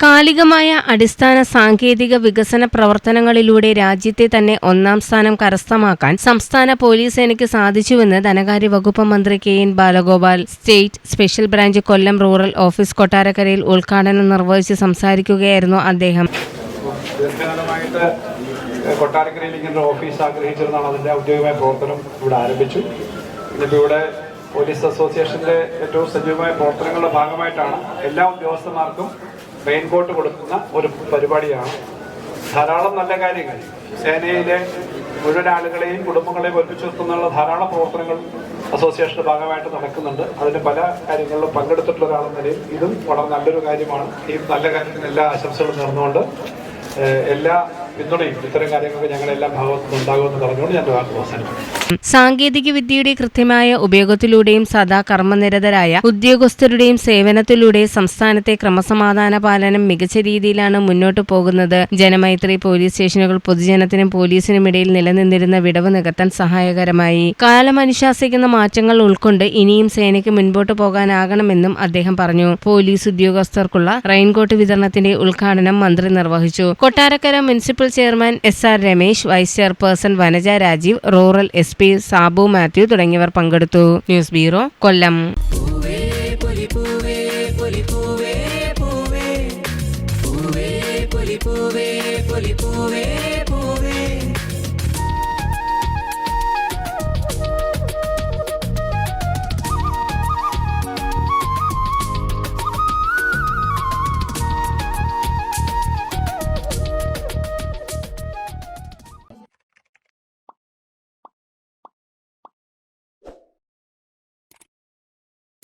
കാലികമായ അടിസ്ഥാന സാങ്കേതിക വികസന പ്രവർത്തനങ്ങളിലൂടെ രാജ്യത്തെ തന്നെ ഒന്നാം സ്ഥാനം കരസ്ഥമാക്കാൻ സംസ്ഥാന പോലീസ് സേനയ്ക്ക് സാധിച്ചുവെന്ന് ധനകാര്യ വകുപ്പ് മന്ത്രി K N Balagopal state special branch Kollam rural office കൊട്ടാരക്കരയിൽ ഉദ്ഘാടനം നിർവഹിച്ച് സംസാരിക്കുകയായിരുന്നു അദ്ദേഹം. ഓഫീസ് ഇവിടെ ആരംഭിച്ചു. പോലീസ് അസോസിയേഷന്റെ ഏറ്റവും സജീവമായ പ്രവർത്തനങ്ങളുടെ ഭാഗമായിട്ടാണ് എല്ലാ ഉദ്യോഗസ്ഥന്മാർക്കും റെയിൻകോട്ട് കൊടുക്കുന്ന ഒരു പരിപാടിയാണ്. ധാരാളം നല്ല കാര്യങ്ങൾ. സേനയിലെ മുഴുവൻ ആളുകളെയും കുടുംബങ്ങളെയും ഒരുമിച്ച് നിർത്തുന്നുള്ള ധാരാളം പ്രവർത്തനങ്ങൾ അസോസിയേഷന്റെ ഭാഗമായിട്ട് നടക്കുന്നുണ്ട്. അതിന് പല കാര്യങ്ങളിലും പങ്കെടുത്തിട്ടുള്ള ഒരാളെന്ന നിലയിൽ ഇതും വളരെ നല്ലൊരു കാര്യമാണ്. ഈ നല്ല കാര്യത്തിന് എല്ലാ ആശംസകളും നേർന്നുകൊണ്ട് എല്ലാ ഇത്തരം ഞാൻ വാക്ക് സാങ്കേതിക വിദ്യയുടെ കൃത്യമായ ഉപയോഗത്തിലൂടെയും സദാ കർമ്മനിരതരായ ഉദ്യോഗസ്ഥരുടെയും സേവനത്തിലൂടെ സംസ്ഥാനത്തെ ക്രമസമാധാന പാലനം മികച്ച രീതിയിലാണ് മുന്നോട്ടു പോകുന്നത്. ജനമൈത്രി പോലീസ് സ്റ്റേഷനുകൾ പൊതുജനത്തിനും പോലീസിനും ഇടയിൽ നിലനിന്നിരുന്ന വിടവ് നികത്താൻ സഹായകരമായി. കാലമനുശാസിക്കുന്ന മാറ്റങ്ങൾ ഉൾക്കൊണ്ട് ഇനിയും സേനയ്ക്ക് മുൻപോട്ട് പോകാനാകണമെന്നും അദ്ദേഹം പറഞ്ഞു. പോലീസ് ഉദ്യോഗസ്ഥർക്കുള്ള റെയിൻകോട്ട് വിതരണത്തിന്റെ ഉദ്ഘാടനം മന്ത്രി നിർവഹിച്ചു. Kottarakkara municipal chairman S R Ramesh vice chairperson Vanaja Rajeev rural S P Sabu Mathew തുടങ്ങിയവർ പങ്കെടുത്തു. News bureau Kollam. പൂവേ